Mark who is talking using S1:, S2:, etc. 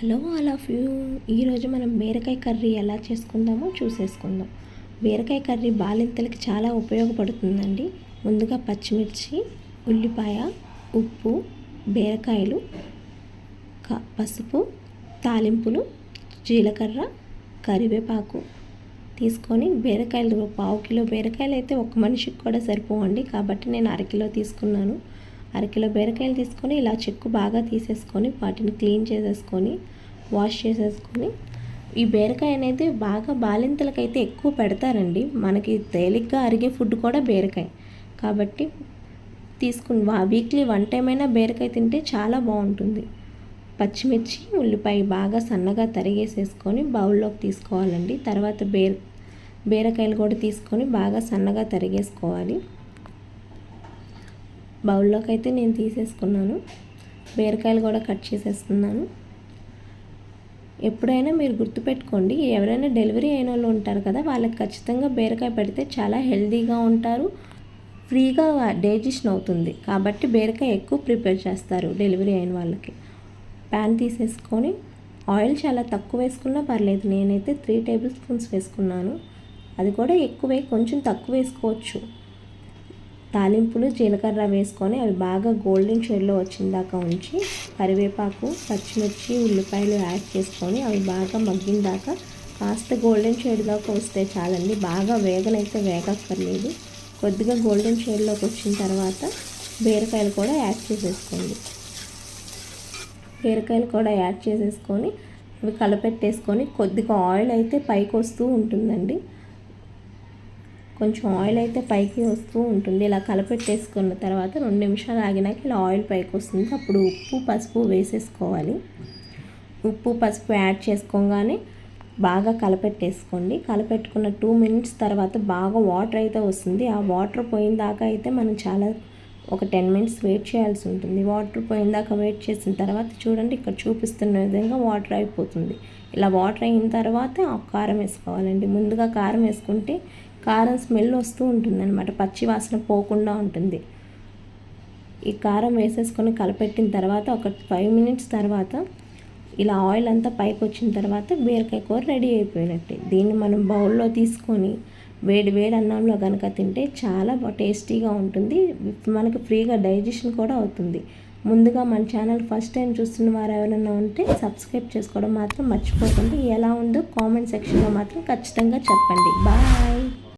S1: Hello all of you. ఈరోజు మనం బీరకాయ కర్రీ ఎలా చేసుకుందామో చూసేసుకుందాం. బీరకాయ కర్రీ బాలింతలకి చాలా ఉపయోగపడుతుందండి. ముందుగా పచ్చిమిర్చి ఉల్లిపాయ ఉప్పు బీరకాయలు క పసుపు తాలింపులు జీలకర్ర కరివేపాకు తీసుకొని బీరకాయలు పావు కిలో బీరకాయలు అయితే ఒక మనిషికి కూడా సరిపోవండి. కాబట్టి నేను అరకిలో తీసుకున్నాను. అరకిలో బీరకాయలు తీసుకొని ఇలా చెక్కు బాగా తీసేసుకొని వాటిని క్లీన్ చేసేసుకొని వాష్ చేసేసుకొని ఈ బీరకాయ అనేది బాగా బాలింతలకైతే ఎక్కువ పెడతారండి. మనకి తేలిగ్గా అరిగే ఫుడ్ కూడా బీరకాయ. కాబట్టి తీసుకుని వీక్లీ వన్ టైం అయినా బీరకాయ తింటే చాలా బాగుంటుంది. పచ్చిమిర్చి ఉల్లిపాయ బాగా సన్నగా తరిగేసేసుకొని బౌల్లోకి తీసుకోవాలండి. తర్వాత బీర బీరకాయలు కూడా తీసుకొని బాగా సన్నగా తరిగేసుకోవాలి. బౌల్లోకి అయితే నేను తీసేసుకున్నాను. బీరకాయలు కూడా కట్ చేసేస్తున్నాను ఎప్పుడైనా మీరు గుర్తుపెట్టుకోండి ఎవరైనా డెలివరీ అయిన వాళ్ళు ఉంటారు కదా వాళ్ళకి ఖచ్చితంగా బీరకాయ పెడితే చాలా హెల్తీగా ఉంటారు. ఫ్రీగా డైజెషన్ అవుతుంది. కాబట్టి బీరకాయ ఎక్కువ ప్రిపేర్ చేస్తారు డెలివరీ అయిన వాళ్ళకి. ప్యాన్ తీసేసుకొని ఆయిల్ చాలా తక్కువ వేసుకున్నా పర్లేదు. నేనైతే త్రీ టేబుల్ స్పూన్స్ వేసుకున్నాను. అది కూడా ఎక్కువే కొంచెం తక్కువ వేసుకోవచ్చు. తాలింపులు జీలకర్ర వేసుకొని అవి బాగా గోల్డెన్ షేడ్లో వచ్చిందాక ఉంచి కరివేపాకు పచ్చిమిర్చి ఉల్లిపాయలు యాడ్ చేసుకొని అవి బాగా మగ్గిన దాకా కాస్త గోల్డెన్ షేడ్ దాకా వస్తే చాలండి. బాగా వేగనైతే వేగక్కర్లేదు. కొద్దిగా గోల్డెన్ షేడ్లోకి వచ్చిన తర్వాత బీరకాయలు కూడా యాడ్ చేసేసుకోండి. బీరకాయలు కూడా యాడ్ చేసేసుకొని అవి కలపెట్టేసుకొని కొద్దిగా ఆయిల్ అయితే పైకి వస్తూ ఉంటుందండి. కొంచెం ఆయిల్ అయితే పైకి వస్తూ ఉంటుంది. ఇలా కలపెట్టేసుకున్న తర్వాత రెండు నిమిషాలు ఆగినాక ఇలా ఆయిల్ పైకి వస్తుంది. అప్పుడు ఉప్పు పసుపు వేసేసుకోవాలి. ఉప్పు పసుపు యాడ్ చేసుకోగానే బాగా కలపెట్టేసుకోండి. కలపెట్టుకున్న టూ మినిట్స్ తర్వాత బాగా వాటర్ అయితే వస్తుంది. ఆ వాటర్ పోయిన దాకా అయితే మనం చాలా ఒక టెన్ మినిట్స్ వెయిట్ చేయాల్సి ఉంటుంది. వాటర్ పోయిన దాకా వెయిట్ చేసిన తర్వాత చూడండి ఇక్కడ చూపిస్తున్న విధంగా వాటర్ అయిపోతుంది. ఇలా వాటర్ అయిన తర్వాత కారం వేసుకోవాలండి. ముందుగా కారం వేసుకుంటే కారం స్మెల్ వస్తూ ఉంటుంది అనమాట పచ్చి వాసన పోకుండా ఉంటుంది. ఈ కారం వేసేసుకొని కలపెట్టిన తర్వాత ఒక ఫైవ్ మినిట్స్ తర్వాత ఇలా ఆయిల్ అంతా పైకి వచ్చిన తర్వాత బీరకాయ కూర రెడీ అయిపోయినట్టే. దీన్ని మనం బౌల్లో తీసుకొని వేడి వేడి అన్నంలో కనుక తింటే చాలా టేస్టీగా ఉంటుంది. మనకు ఫ్రీగా డైజెషన్ కూడా అవుతుంది. ముందుగా మన ఛానల్ ఫస్ట్ టైం చూస్తున్న వారు ఎవరైనా ఉంటే సబ్స్క్రైబ్ చేసుకోవడం మాత్రం మర్చిపోకండి. ఎలా ఉందో కామెంట్ సెక్షన్లో మాత్రం ఖచ్చితంగా చెప్పండి. బాయ్!